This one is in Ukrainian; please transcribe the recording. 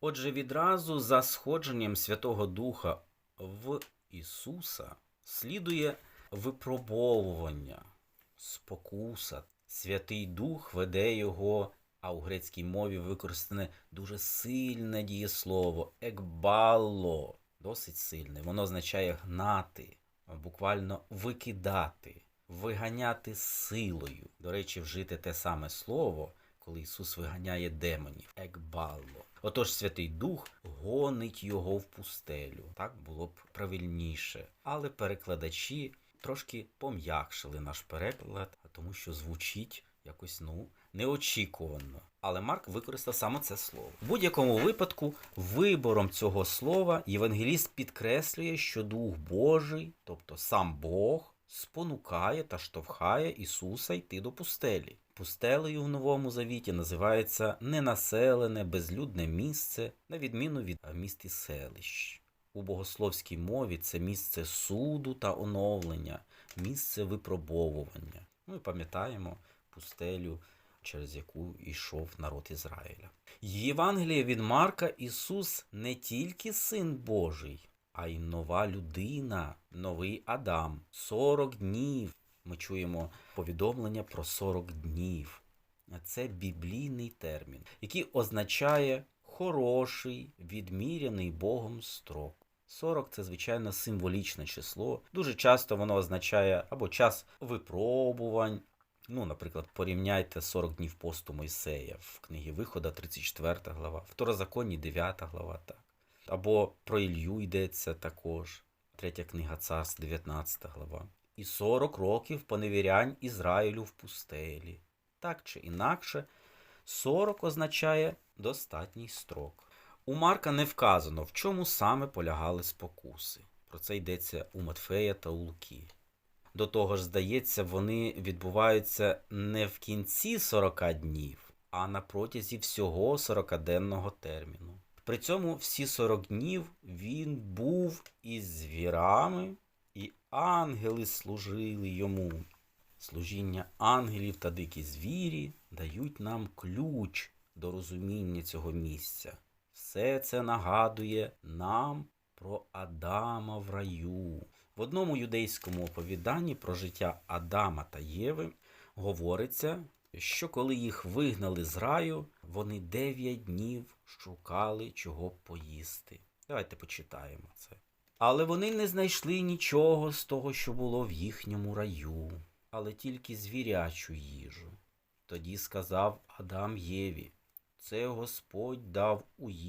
Отже, відразу за сходженням Святого Духа в Ісуса слідує випробовування, спокуса. Святий Дух веде його, а у грецькій мові використане дуже сильне дієслово екбалло, досить сильне. Воно означає гнати, буквально викидати, виганяти силою. До речі, вжити те саме слово, коли Ісус виганяє демонів екбалло. Отож, Святий Дух гонить його в пустелю. Так було б правильніше. Але перекладачі трошки пом'якшили наш переклад, тому що звучить якось ну неочікувано. Але Марк використав саме це слово. В будь-якому випадку, вибором цього слова євангеліст підкреслює, що Дух Божий, тобто сам Бог, спонукає та штовхає Ісуса йти до пустелі. Пустелею в Новому Завіті називається ненаселене, безлюдне місце, на відміну від міст і селищ. У богословській мові це місце суду та оновлення, місце випробовування. І пам'ятаємо пустелю, через яку йшов народ Ізраїля. Євангеліє від Марка Ісус не тільки Син Божий, а й нова людина, новий Адам. 40 днів. Ми чуємо повідомлення про 40 днів. Це біблійний термін, який означає хороший, відміряний Богом строк. 40 це, звичайно, символічне число. Дуже часто воно означає або час випробувань. Ну, наприклад, порівняйте 40 днів посту Мойсея в книгі Вихода, 34 глава, Второзаконні 9 глава, так. Або про Ілью йдеться також, третя книга Царств, 19 глава. І 40 років поневірянь Ізраїлю в пустелі. Так чи інакше, 40 означає достатній строк. У Марка не вказано, в чому саме полягали спокуси. Про це йдеться у Матфея та у Луки. До того ж, здається, вони відбуваються не в кінці 40 днів, а на протязі всього 40-денного терміну. При цьому всі 40 днів він був із звірами, і ангели служили йому. Служіння ангелів та дикі звірі дають нам ключ до розуміння цього місця. Все це нагадує нам про Адама в раю. В одному юдейському оповіданні про життя Адама та Єви говориться, що коли їх вигнали з раю, вони дев'ять днів шукали чого поїсти. Давайте почитаємо це. Але вони не знайшли нічого з того, що було в їхньому раю, але тільки звірячу їжу. Тоді сказав Адам Єві: Це Господь дав у